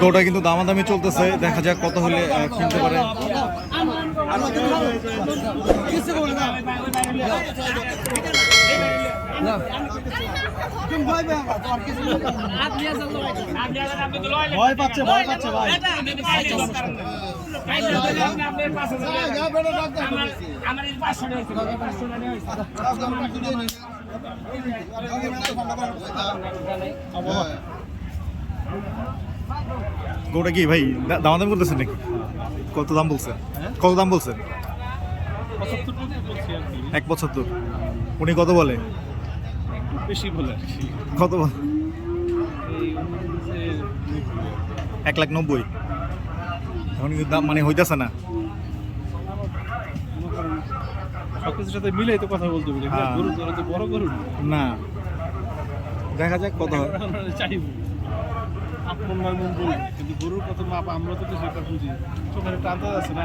গরুটা কিন্তু দামাদামি চলতেছে দেখা যাক কত হলে কিনতে পারে। ভয় কিছু ভয় পাচ্ছে ভয় পাচ্ছে ভাই। গরুটা কি ভাই দা- দামাদামি করতেছেন নাকি? কত দাম বলছে? কত দাম বলছে? এক পঁচাত্তর। উনি কত বলে বেশি বলে? কত বলে? এক লাখ নব্বই। এখন কিন্তু দাম মানে হইতেছে না। সবকিছুর সাথে মিলেই তো কথা বলতে বলি হ্যাঁ। গরু তো বড় গরু না। দেখা যাক কত হয়। চাইব। আপন নয় মন কিন্তু গরুর কত মাপ আমরা তো সেটা বুঝি একটা আন্দাজ আছে না?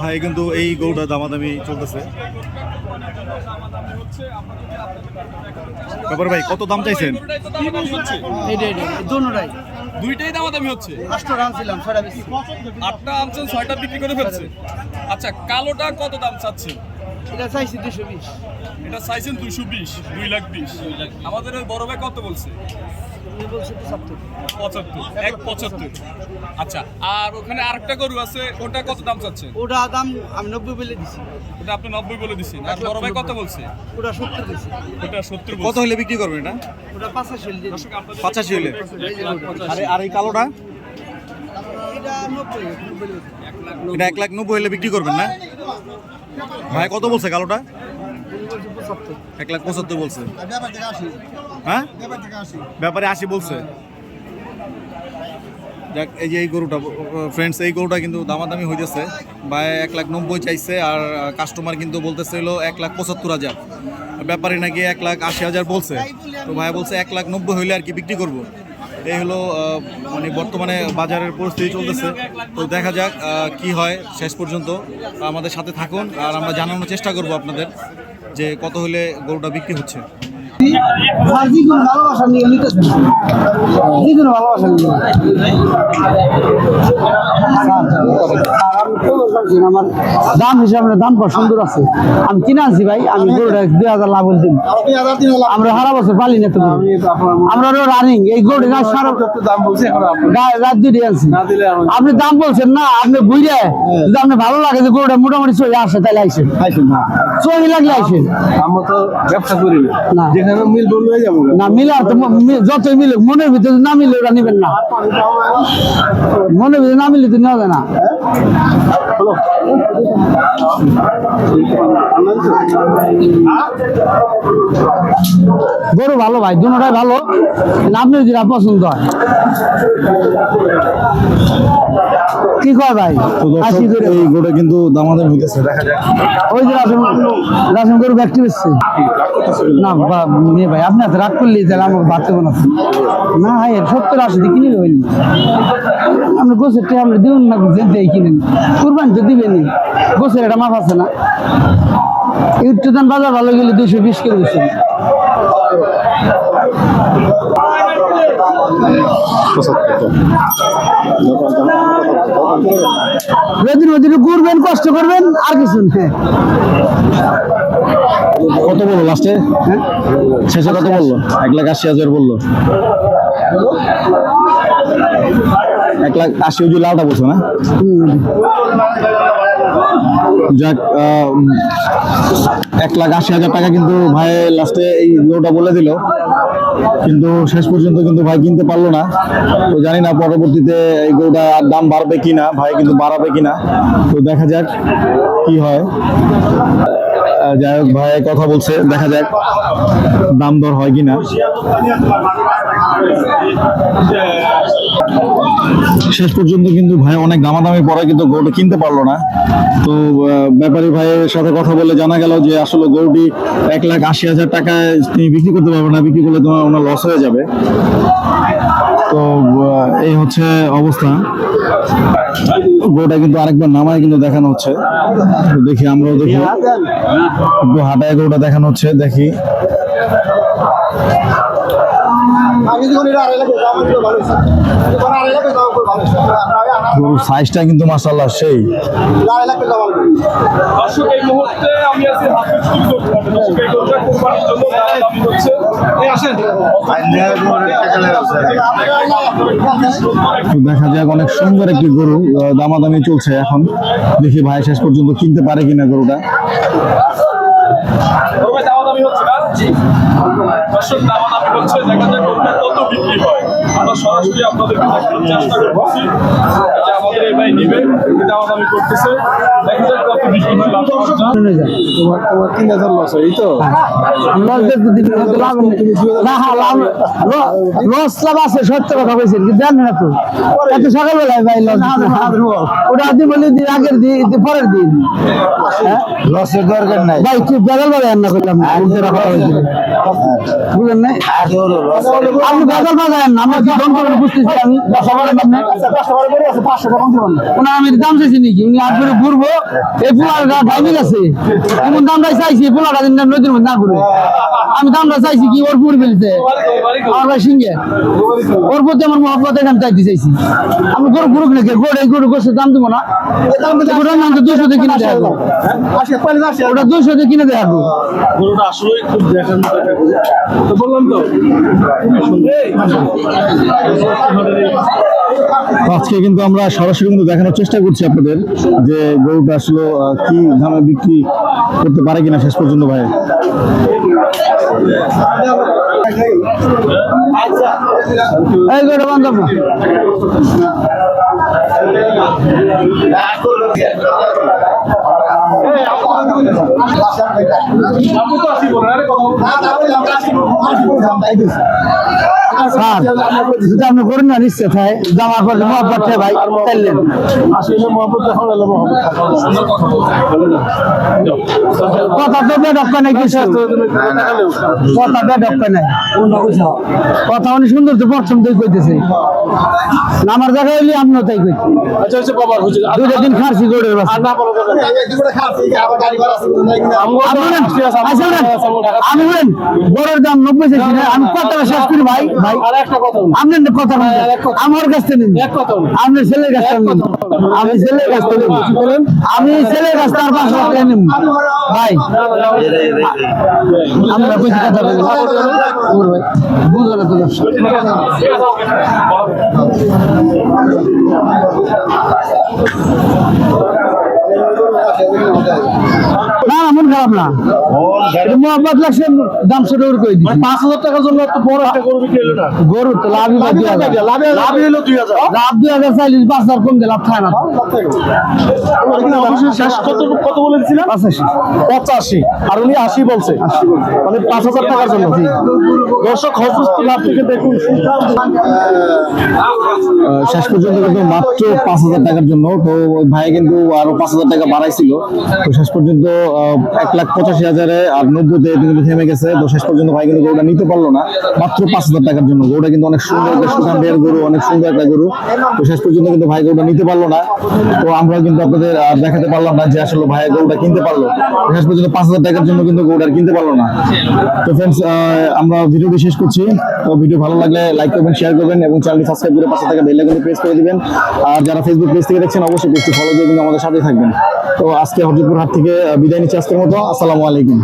ভাই কিন্তু এই গরুটা দামাদামি চলতেছে। ব্যাপার ভাই কত দাম চাইছেন? দুটাই। দুইটাই দামাদামি হচ্ছে? আষ্ট রান ছয়টা আটটা আনছেন ছয়টা বিক্রি করে ফেলছে। আচ্ছা কালোটা কত দাম চাচ্ছে এটা চাইছি দুশো বিশ। এটা চাইছেন দুইশো বিশ। দুই লাখ বিশ। আমাদের ওই বড় ভাই কত বলছে? পঁচাত্তর। পঁচাত্তর এক পঁচাত্তর। আচ্ছা আর ওখানে আরেকটা গরু আছে ওটা কত দাম চাচ্ছে ওটা দাম আমি নব্বই বলে দিছি। ওটা আপনি নব্বই বলে দিচ্ছেন আর বড় ভাই কত বলছে? ওটা সত্তর দিছি ওটা সত্তর কত হলে বিক্রি করবেন এটা? ওটা পাঁচাশি হলে। পঁচাশি। আরে আর এই কালোটা? এটা এক লাখ নব্বই হলে বিক্রি করবেন না? ভাই কত বলছে কালোটা? এক লাখ পঁচাত্তর বলছে। হ্যাঁ? ব্যাপারে আশি বলছে। যাক এই যে এই গরুটা ফ্রেন্ডস এই গরুটা কিন্তু দামাদামি হইতেছে। ভাই এক লাখ নব্বই চাইছে আর কাস্টমার কিন্তু বলতেছিল এক লাখ পঁচাত্তর হাজার। ব্যাপারে নাকি এক লাখ আশি হাজার বলছে। তো ভাই বলছে এক লাখ নব্বই হইলে আর কি বিক্রি করব? এই হলো মানে বর্তমানে বাজারের পরিস্থিতি চলতেছে। তো দেখা যাক কি হয় শেষ পর্যন্ত। আমাদের সাথে থাকুন আর আমরা জানানোর চেষ্টা করব আপনাদের যে কত হলে গরুটা বিক্রি হচ্ছে। আর যে কোনো ভালোবাসা নিয়ে নিতেছে যে কোনো ভালোবাসা নিয়ে। আমার দাম হিসাবে দাম সুন্দর আছে। আমি কিনে আনছি ভাই আমি গরুটা দুই হাজার লাভ বলছি আমরা সারা বছর পালি না তুমি আমরা রানিং এই গরুটা গাছ সারা দাম বলছে আপনি রাত দুটি আনছি। না দিলে আমি- আপনি দাম বলছেন না আপনি বুঝে যদি আপনি ভালো লাগে যে গরুটা মোটামুটি চলে আসে তাহলে আইসেন। চলে লাগলে আইসেন। আমরা তো ব্যবসা করি না। না। যেখানে মিল বললে যাব। না মিলে আর তো যতই মিলে মনের ভিতরে না মিলে ওরা নিবেন না। মনের ভিতরে না মিলে তো নেওয়া যায় না। গরু ভালো ভাই দুটাই ভালো। আপনি যেটা পছন্দ হয়। কি কয় ভাই? এই গরুটা কিন্তু দামাদামি হইতেছে দেখা যাক। ওই যে রাশন রাশন গরু ব্যক্তি বেশছে না মেয়ে ভাই, আপনি রাগ করলে তাহলে আমাকে ভাবতে না। না ভাই সত্তর আশি দিয়ে কিনে হইনি আপনি গোছের টাকা আপনি দিবেন না যেতে কিনেন। কুরবান তো দিবেনই। গোছের একটা মাপ আছে না। ইউটিউব বাজার ভালো গেলে দুশো বিশ করে দিচ্ছেন। রোদিন রোদিন ঘুরবেন, কষ্ট করবেন, আর কিছু না। কত বলল লাস্টে শেষে কত বলল? এক লাখ আশি হাজার বলল। এক লাখ আশি হাজার লাউটা বলছো না? যাক এক লাখ আশি হাজার টাকা কিন্তু ভাই লাস্টে এই লোটা বলে দিল। কিন্তু শেষ পর্যন্ত কিন্তু ভাই কিনতে পারল না। তো জানি না পরবর্তীতে এই গরুটা দাম বাড়বে কিনা ভাই কিন্তু বাড়াবে কিনা। তো দেখা যাক কি হয়। যাই হোক ভাই কথা বলছে দেখা যাক দাম দর হয় কিনা। শেষ পর্যন্ত কিন্তু ভাই অনেক দামাদামি পরে কিন্তু গরুটা কিনতে পারল না। তো ব্যাপারী ভাইয়ের সাথে কথা বলে জানা গেল যে আসলে গরুটি এক লাখ আশি হাজার টাকায় তিনি বিক্রি করতে পারবে না, বিক্রি করলে তোমার ওনার লস হয়ে যাবে। তো এই হচ্ছে অবস্থা। গরুটা কিন্তু আরেকবার নামায় কিন্তু দেখানো হচ্ছে। দেখি আমরাও দেখি। একটু হাঁটায় গরুটা দেখানো হচ্ছে, দেখি। গরুর সাইজটা কিন্তু মাসাল্লাহ সেই। দর্শক এই মুহূর্তে আমি আছি দেখা যাক অনেক সুন্দর একটি গরু দামাদামি চলছে এখন। দেখি ভাই শেষ পর্যন্ত কিনতে পারে কিনা গরুটা। গরুটা হচ্ছে না? দর্শক দামা দামি হচ্ছে, দেখা যায় কত বিক্রি হয়। আমরা সরাসরি আপনাদের চেষ্টা করতেছি যে আমাদের এই ভাই নিবে দামা দামি করতেছে। দেখা যাক কত বিক্রি হয় লাভ করা যায়। শুনে যান তোমার তোমার তিন হাজার লস এই তো? লস দেখতে দিন হয়তো লাভ নেই। না হ্যাঁ, লাভ লস লাভ আছে সত্য কথা বলছেন কি জানেন না তো। এত সকালবেলায় ভাই লস ওটা আদি বলি দিন আগের দিন দিন পরের দিন। লসের দরকার নাই। ভাই তুই বেগাল বেলা রান্না করলাম না উল্টে বুঝলেন না আপনি বেগাল বাজারেন না আমরা কি বুঝতেছি আমি। ওনা আমি দাম চাইছি নাকি? উনি আট করে ঘুরবো। এই পোলাটা ডাইনিং আছে। এমন দামটা চাইছি পোলাটা দিন নদীর মধ্যে না ঘুরে। আমি দামটা চাইছি কি ওর পুরি ফেলছে? আমার ভাই সিংহে। ওর প্রতি আমার মহব্বত এখানে চাইতে চাইছি। আমি গরু ঘুরুক নাকি? গরু এই গরু গোসের দাম দেবো না। গরুর দাম তো দুশো দিয়ে কিনে দেখাবো ওটা দুশো দিয়ে কিনে দেখাবো গরুটা আসলেই খুব দেখার মতো একটা গরু। তো বললাম তো। খুবই সুন্দর আজকে কিন্তু আমরা সরাসরি কিন্তু দেখানোর চেষ্টা করছি আপনাদের যে গরুটা আসলে কি দামে বিক্রি করতে পারে কিনা শেষ পর্যন্ত ভাই? এই স্যার যদি না, নিশ্চয় ভাই। জামা করে মহব্বত ভাই মহব্বত কথা তো বেডক্ক নাই কিছু। কথা বেডক্ক নাই। কথা উনি সুন্দর তো থেকে কইতেছে। আমার জায়গায় হইলে কইতে আচ্ছা আচ্ছা বাবা হচ্ছে দুইটা দিন খাসি গরুর বাচ্চা আর না বলো আচ্ছা আমি বলেন গরুর দাম নব্বই চাইছি না, আমি কত টাকা শেষ করি ভাই ভাই আর একটা কথা বলি। আপনি না কথা বলেন আমার কাছ থেকে নিন এক কথা বলি। আপনি ছেলের কাছ থেকে নিন আমি ছেলের কাছ থেকে নিন আমি ছেলের কাছ থেকে আর পাঁচশো টাকা নিন ভাই আমরা কইছি কথা বলি বুঝলো না তো ব্যবসা Yeah. না না, খারাপ না এটা মোহাম্মদ লাগছে দাম ছোট করে কই দিচ্ছি পাঁচ হাজার টাকার জন্য এত বড় একটা গরু বিক্রি হলো না? গরু তো লাভই বা দুই হাজার। লাভে লাভে হলো দুই হাজার। লাভ দুই হাজার চাইলিশ পাঁচ হাজার কম দিয়ে লাভ খায় না শেষ কত কত বলেছিলেন পাঁচাশি। পঁচাশি। আর উনি আশি বলছে। মানে পাঁচ হাজার টাকার জন্য। দর্শক হজরত লাভ থেকে দেখুন শেষ পর্যন্ত কিন্তু মাত্র পাঁচ হাজার টাকার জন্য। তো ভাই কিন্তু আরও পাঁচ হাজার টাকা বাড়াইছিল। তো শেষ পর্যন্ত আহ, এক লাখ পঁচাশি হাজারে আর নব্বইতে কিন্তু থেমে গেছে। তো শেষ পর্যন্ত ভাই কিন্তু গরুটা নিতে পারল না। মাত্র পাঁচ হাজার টাকার জন্য। গরুটা কিন্তু অনেক সুন্দর সুখান দেহের গরু, অনেক সুন্দর একটা গরু। তো শেষ পর্যন্ত কিন্তু ভাই গরুটা নিতে পারল না। তো আমরা কিন্তু আপনাদের দেখাতে পারলাম না যে আসলে ভাই গরুটা কিনতে পারল। শেষ পর্যন্ত পাঁচ হাজার টাকার জন্য কিন্তু গরুটা কিনতে পারল না। তো ফ্রেন্ডস আমরা ভিডিওটি শেষ করছি। তো ভিডিও ভালো লাগলে লাইক করবেন শেয়ার করবেন এবং চ্যানেলটি সাবস্ক্রাইব করে পাশে থাকা বেল আইকনটি প্রেস করে দিবেন। আর যারা ফেসবুক পেজ থেকে দেখছেন, অবশ্যই পেজটি ফলো দিয়ে কিন্তু আমাদের সাথে থাকবেন। তো আজকে হরজতপুর হাট থেকে বিদায় নিচ্ছি আজকের মতো। আসসালামু আলাইকুম।